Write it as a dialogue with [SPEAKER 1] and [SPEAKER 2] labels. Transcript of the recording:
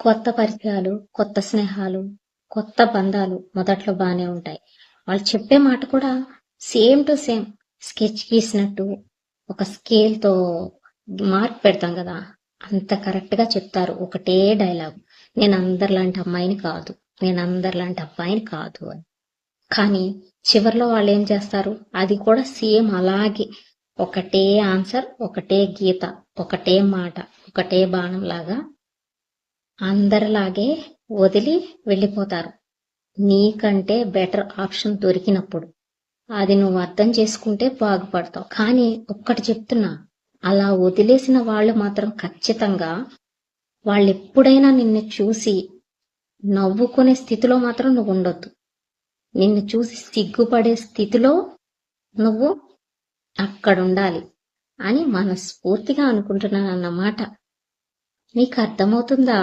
[SPEAKER 1] కొత్త పరిచయాలు కొత్త స్నేహాలు కొత్త బంధాలు మొదట్లో బాగానే ఉంటాయి. వాళ్ళు చెప్పే మాట కూడా సేమ్ టు సేమ్. స్కెచ్ గీసినట్టు ఒక స్కేల్తో మార్క్ పెడతాం కదా. అంత కరెక్ట్గా చెప్తారు ఒకటే డైలాగ్. నేను అందరిలాంటి అమ్మాయిని కాదు. నేను అందరిలాంటి అబ్బాయిని కాదు అని. కానీ చివర్లో వాళ్ళు ఏం చేస్తారు? అది కూడా సేమ్ అలాగే. ఒకటే ఆన్సర్ ఒకటే గీత ఒకటే మాట ఒకటే బాణం లాగా అందరిలాగే వదిలి వెళ్ళిపోతారు. నీకంటే బెటర్ ఆప్షన్ దొరికినప్పుడు. అది నువ్వు అర్థం చేసుకుంటే బాగుపడతావు. కానీ ఒక్కటి చెప్తున్నా అలా వదిలేసిన వాళ్ళు మాత్రం ఖచ్చితంగా వాళ్ళు ఎప్పుడైనా నిన్ను చూసి నవ్వుకునే స్థితిలో మాత్రం నువ్వు ఉండొద్దు. నిన్ను చూసి సిగ్గుపడే స్థితిలో నువ్వు అక్కడ ఉండాలి అని మనస్ఫూర్తిగా అనుకుంటున్నాను అన్నమాట నీకు అర్థమవుతుందా?